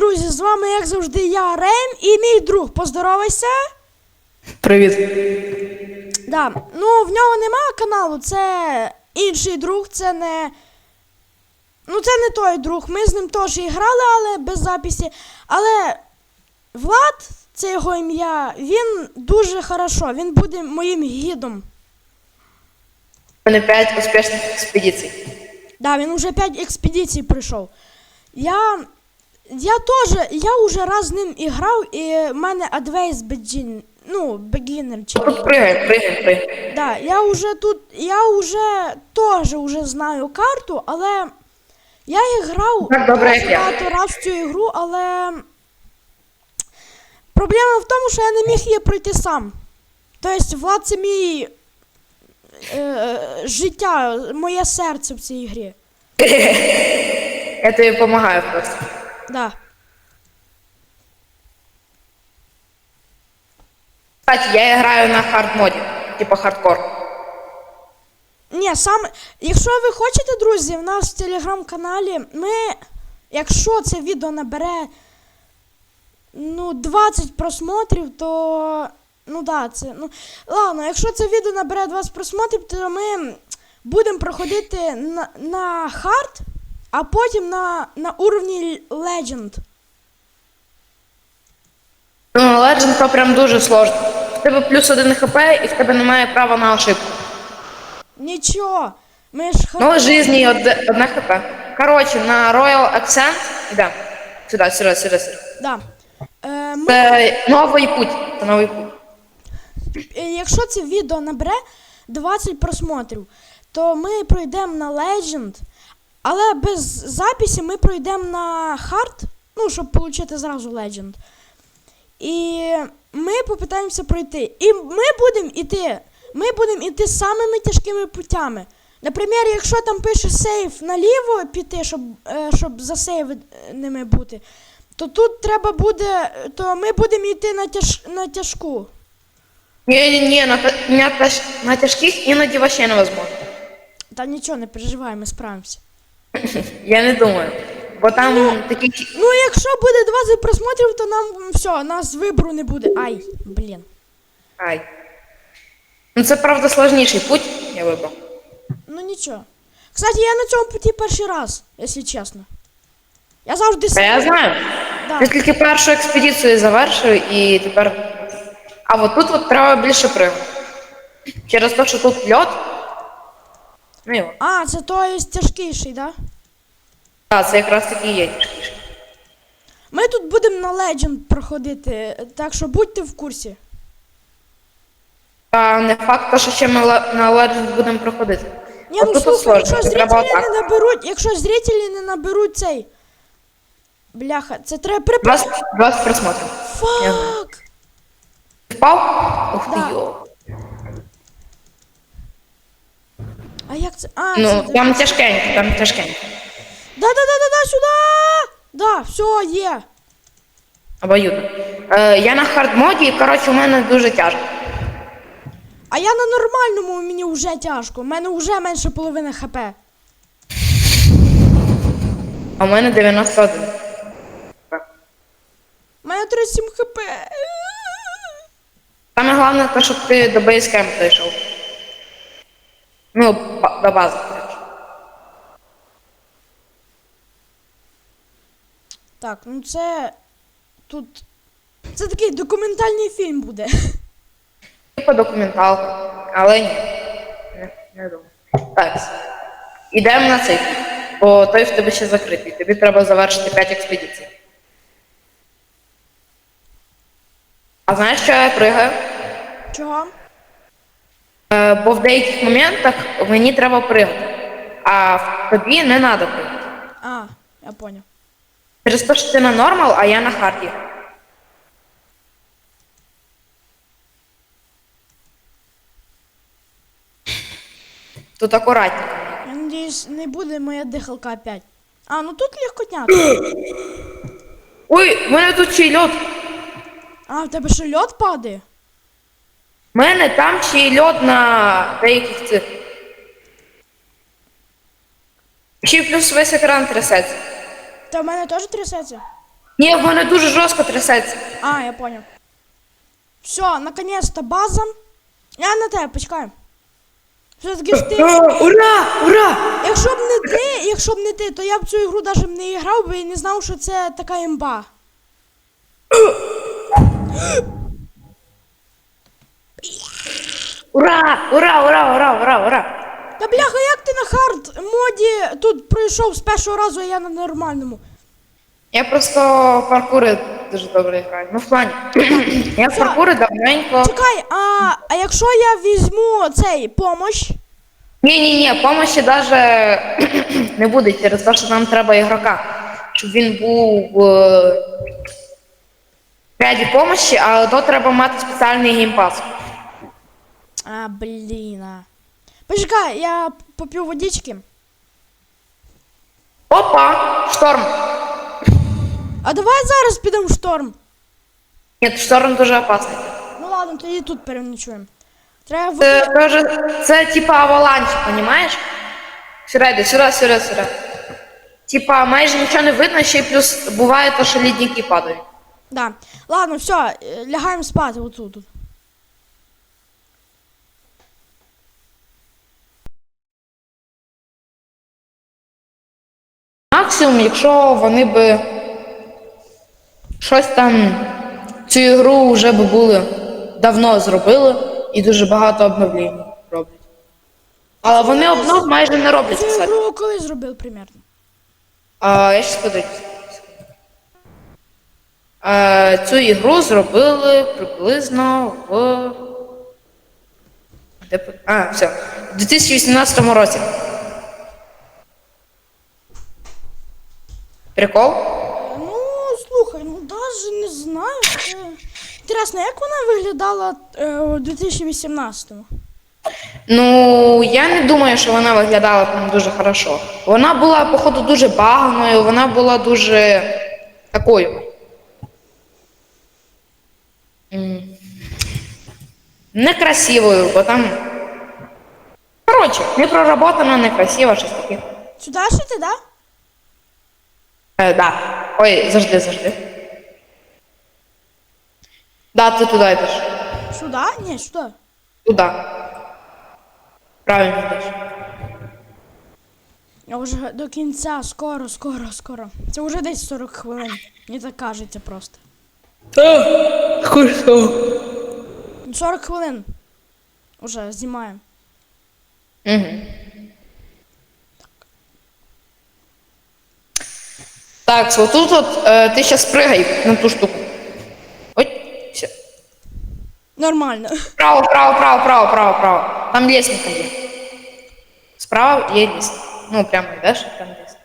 друзі! З вами, як завжди, я Рем і мій друг. Поздоровайся. Привіт. Да. Ну, в нього немає каналу, це інший друг, це не. Ну, це не той друг. Ми з ним теж і грали, але без записі. Але Влад, це його ім'я, він дуже хорошо, він буде моїм гідом. У 5 успішних експедицій. Да, він уже 5 експедицій пройшов. Я. Я теж, я уже раз з ним і грав, і в мене адвейс беджін, ну, бегінер чи. Тут пригаємо, пригаємо, пригаємо. Да, я уже тут, я уже теж уже знаю карту, але я і грав Так добре, як я. багато раз в цю ігру, але проблема в тому, що я не міг її пройти сам. Тобто, Влад, це мій е, життя, моє серце в цій грі. Я тобі допомагаю просто. Да. Кстати, я граю на хард моді, типа хардкор. Ні, саме, якщо ви хочете, друзі, в нас в телеграм-каналі ми, якщо це відео набере ну, 20 просмотрів, то. Ну да, це. Ну, ладно, якщо це відео набере 20 просмотрів, то ми будемо проходити на, на хард, а потім на, на уровні Legend. Ну, Legend то прям дуже сложно. В тебе плюс один хп і в тебе немає права на ошибку. Нічого. Ми ж. Ну, жизни од- одна хп. Короче, на Royal Accent, да. Сюда, сюда, сюда, сюда. Да. Е, ми... Це новий путь. Це новий путь. Якщо це відео набере 20 просмотрів, то ми пройдемо на Legend, але без записі ми пройдемо на Hard, ну, щоб отримати зразу Legend. І ми попитаємося пройти. І ми будемо йти. Ми будемо йти самими тяжкими путями. Наприклад, якщо там пише сейф наліво піти, щоб, е, щоб засейвеними бути, то тут треба буде, то ми будемо йти на, тяж, на тяжку. Ні-ні-ні, на, на, на тяжких іноді вообще невозможно. Та нічого, не переживай, ми справимося. Я не думаю. Бо там такі. Ну, якщо буде 20 просмотрів, то нам все, нас вибору не буде. Ай, блін. Ай. Ну це правда сложніший путь, я вибрав. Ну нічого. Кстати, я на цьому путі перший раз, якщо чесно. Я завжди Та я знаю. Да. Я тільки першу експедицію завершив і тепер. А от тут от треба більше пригод. Через те, що тут льот. Ну. А, це той тяжкіший, да? Так, це якраз таки є тяжкіше. Ми тут будемо на Legend проходити, так що будьте в курсі. Та не факт, що ще ми на Legend будемо проходити. Ні, ну слухай, якщо зрителі не наберуть, якщо зрителі не наберуть цей. Бляха, це треба припа... 20, 20 просмотрів. Фак! Впав? Ух ти Да. йо. А як це? А, Ну, це... там тяжкенько, там тяжкенько. Да-да-да-да-да, сюди! Да, все, є. Обоюдно. Е, я на хардмоді, і коротше, у мене дуже тяжко. А я на нормальному мені вже тяжко. У мене вже менше половини хп. А у мене 91. У мене 37 хп. Саме головне те, щоб ти до бейскемпу дійшов. Ну, ба- до бази. коротше. Так, ну це. Тут. Це такий документальний фільм буде. Типа документалка, але ні. Не, не думаю. Так. Ідемо на цей. Бо той в тебе ще закритий. Тобі треба завершити 5 експедицій. А знаєш, що я пригаю? Чого? Е, бо в деяких моментах мені треба пригати, а в тобі не треба пригати. А, я поняв. Через те, що ти на нормал, а я на харді. Тут акуратненько. Я надіюсь, не буде моя дихалка опять. А, ну тут легкотняк. Ой, в мене тут ще й льот. А, в тебе що льот падає? У мене там ще й льот на деяких цих. Ще й плюс весь екран трясеться. Та в мене теж трясеться? Ні, в мене дуже жорстко трясеться. А, я понял. Все, наконец-то база. Я на тебе почекаю. Все-таки ж ти. Ура! Ура! Якщо б не ти, якщо б не ти, то я б цю ігру навіть не грав би і не знав, що це така імба. Ура! Ура! Ура! Ура! Ура! Ура! Та бляха, як ти на хард моді тут пройшов з першого разу, а я на нормальному. Я просто паркури дуже добре граю. Ну, в плані. Я в паркури давненько. Чекай, а, а якщо я візьму цей помощ? Ні, ні, ні, помощі навіть не буде через те, що нам треба ігрока. Щоб він був в ряді помощі, але то треба мати спеціальний геймпас. А, блін. а. Почекай, я поп'ю водички. Опа! Шторм! А давай зараз підемо в шторм. Ні, шторм дуже опасний. Ну ладно, тоді тут переночуємо. Треба. Це, тоже, це типа аваланч, понімаєш? Сюди, йди, сюди, сюди, сюди. Типа майже нічого не видно, ще й плюс буває те, що лідники падають. Да. Ладно, все, лягаємо спати отут. Максимум, якщо вони би щось там цю ігру вже би були давно зробили і дуже багато обновлень роблять. Але вони обнов майже не роблять, Цю кстати. ігру коли зробив примерно? А, я ще подивлюсь. А, цю ігру зробили приблизно в. Де... А, все. В 2018 році. Прикол? Ну, слухай, ну даже не знаю. Інтересно, як вона виглядала е, у 2018-му? Ну, я не думаю, що вона виглядала там дуже хорошо. Вона була, походу, дуже баганою, вона була дуже такою. Некрасивою, бо там. Коротше, не проработана, некрасива, щось таке. Сюди що ти, да? Е, да. Ой, завжди, завжди. Да, ти туди йдеш. Сюди? Ні, сюди. Туди. Правильно йдеш. Я вже до кінця, скоро, скоро, скоро. Це вже десь 40 хвилин. Мені так кажеться просто. Ну, 40 хвилин. Уже знімаємо. Угу. Так, вот тут вот е, ти зараз пригай на ту штуку. Ой, все. Нормально. Право, право, право, право, право, право. Там лестница є. Справа є лестница. Ну, прямо йдеш, там лестница.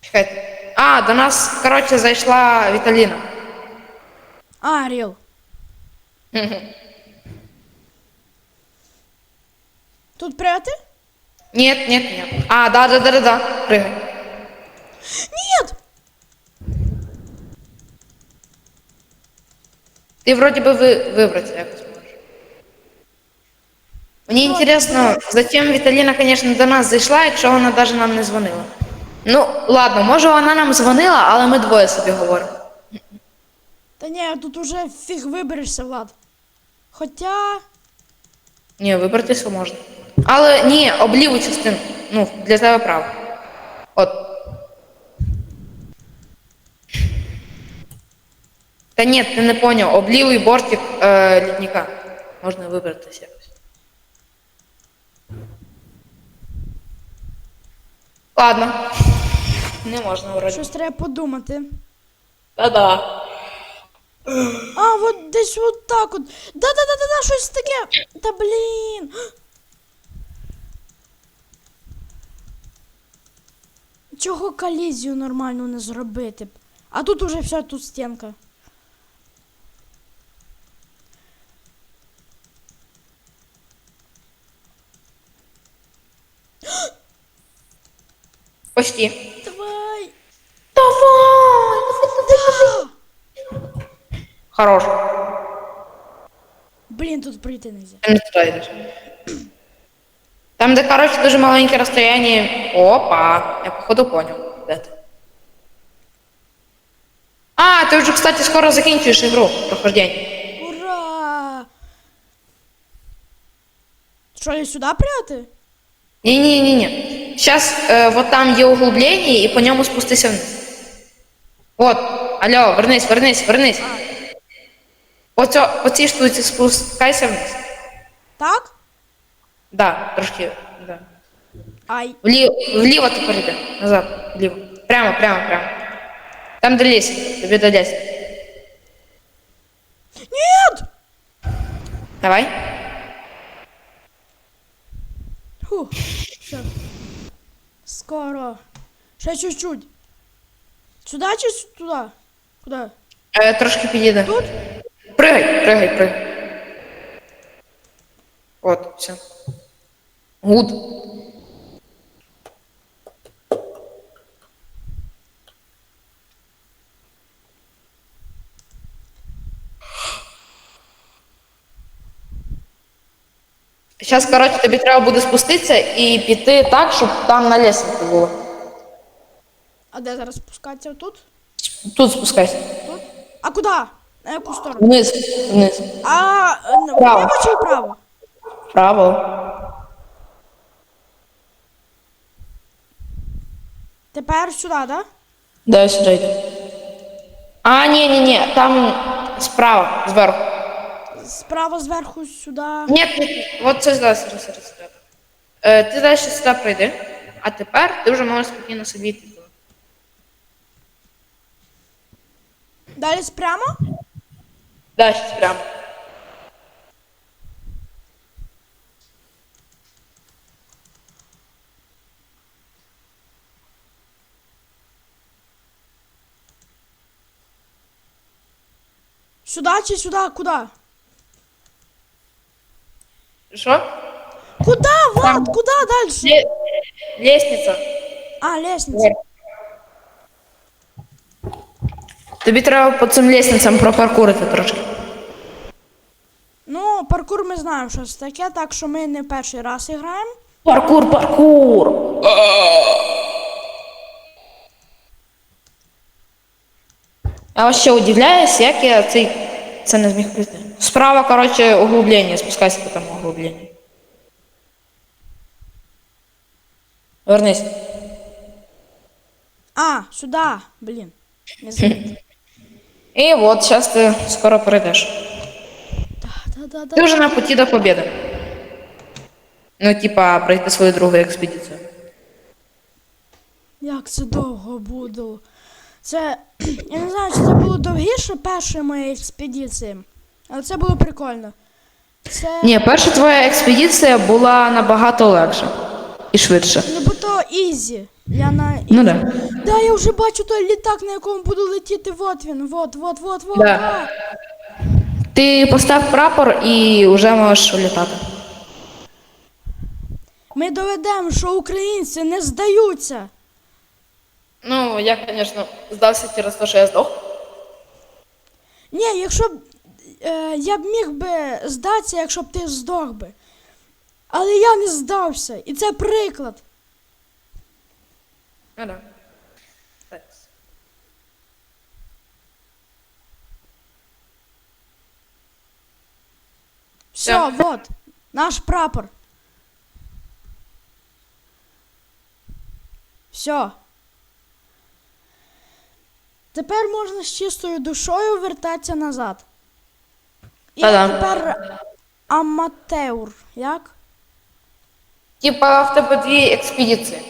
Чекайте. А, до нас, коротше, зайшла Віталіна. А, Ріл. Тут пряти? Нет, нет, нет. А, да, да, да, да, да. Пригай. Нет! Ти вроді би ви, вибратися якось можеш. Мені інтересно, зачем Віталіна, звісно, до нас зайшла, якщо вона навіть нам не дзвонила. Ну, ладно, може вона нам дзвонила, але ми двоє собі говоримо. Та ні, тут уже фіг виберешся, Влад. Хоча. Ні, вибратися можна. Але ні, обліву частину. Ну, для тебе право. От. Та ні, ти не поняв, облівий бортик е, літника. Можна вибратися якось. Ладно. Не можна вроді. Щось треба подумати. Та-да. А, от десь от так от. Да-да-да-да, щось таке. Та блін. Чого колізію нормально не зробити? А тут уже все, тут стінка. Почти. Давай. Давай! Да. Хорош. Блін, тут прийти нельзя. Ти не туди йдеш. Там, де, коротше, дуже маленьке розстояння. Опа! Я походу поняв. Де ти? А, ти вже, кстати, скоро закінчуєш ігру прохождення. Ура! Що, я сюди пряти? Ні-ні-ні-ні. Сейчас э, вот там є углублення і по ньому спустися вниз. От, алло, вернись, вернись, вернись. По цій штуці спускайся вниз. Так? Да, трошки, да. Ай. Вліво, вліво тепер йди. Назад, вліво. Прямо, прямо, прямо. Там де лісі, тобі до лісі. Нет! Давай. Фу. Все. Скоро. Ще чуть-чуть. Сюда чи туда? Куда? Е, трошки підійде. Тут? Пригай, пригай, пригай. От, все. Гуд. Зараз, коротше, тобі треба буде спуститися і піти так, щоб там на ліснику було. А де зараз спускатися? Тут? Тут спускайся. Тут? А куди? На яку сторону? Вниз, вниз. А, е, Право. вліво чи вправо? Вправо. Тепер сюди, да? Дай сюди йди. А, ні, ні, ні, там справа, зверху. Справа зверху сюди. Ні, ні, от це зараз, зараз, зараз. Е, ти далі сюди прийди, а тепер ти вже можеш спокійно собі йти. Далі прямо? Далі прямо. Сюди чи сюди? Куди? Що? Куда, Влад? Там. Куда дальше? Лє... Лестниця. А, лестница. Тобі треба по цим лестницям пропаркурити трошки. Ну, паркур ми знаємо, що це таке, так що ми не перший раз граємо. Паркур, паркур. Вас ще удивляюсь, як я цей це не зміг пройти. Справа, коротше, углублення, спускайся по тому углубленню. Вернись. А, сюди, блін. Не забув. І от, зараз ти скоро прийдеш. Ти Да-да-да. вже на путі до побіди. Ну, типа, пройти свою другу експедицію. Як це довго буде. Це. Я не знаю, чи це було довгіше першої моєї експедиції. Але це було прикольно. Це. Ні, перша твоя експедиція була набагато легша і швидше. Ну, бо то ізі. Я на. Ну да. Да, я вже бачу той літак, на якому буду летіти. Вот він. Вот, вот, вот, вот. Да. вот. Ти постав прапор і вже можеш літати. Ми доведемо, що українці не здаються. Ну, я, звісно, здався через те, що я здох. Ні, якщо б е, я б міг би здатися, якщо б ти здох би. Але я не здався. І це приклад. Ну да. Так. Все, Всё. вот. Наш прапор. Все. Тепер можна з чистою душою вертатися назад. І Та-дам. тепер аматеур. Як? Типа в тебе дві експедиції.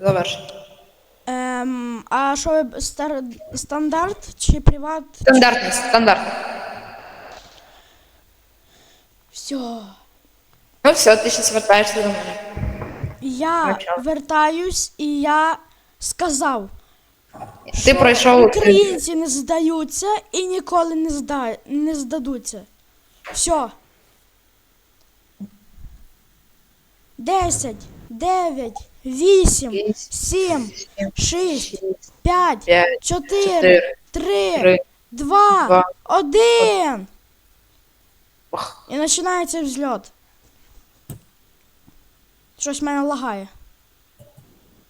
Завершені. Ем, а що ви стар... стандарт чи приват? Стандартний, стандартний. Все. Ну все, ти зараз вертаєшся до мене. Я Почав. вертаюсь і я сказав, Ти пройшов. українці не здаються і ніколи не, зда... не здадуться. Все. Десять, дев'ять, вісім, сім, шість, п'ять, чотири, три, два, один. І починається взльот. Щось в мене лагає.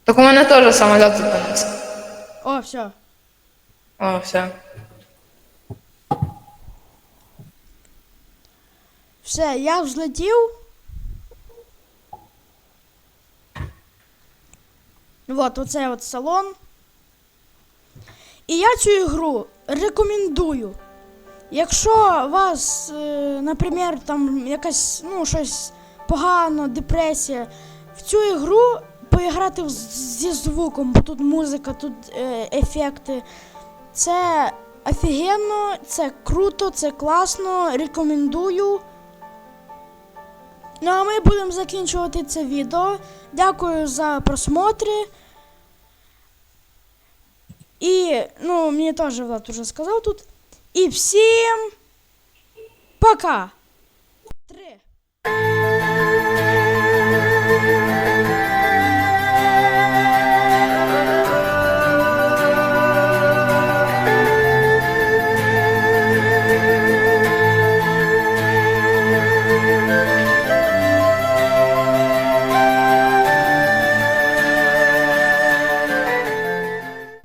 Так у мене теж самоліт зупинився. О, все. О, все. Все, я взлетів. Вот, оце от салон. І я цю ігру рекомендую. Якщо у вас, е, наприклад, там якась, ну, щось погано, депресія, в цю ігру поіграти зі звуком, бо тут музика, тут е, ефекти. Це офігенно, це круто, це класно, рекомендую. Ну а ми будемо закінчувати це відео. Дякую за просмотри. І, ну, мені теж Влад уже сказав тут. І всім пока! Три.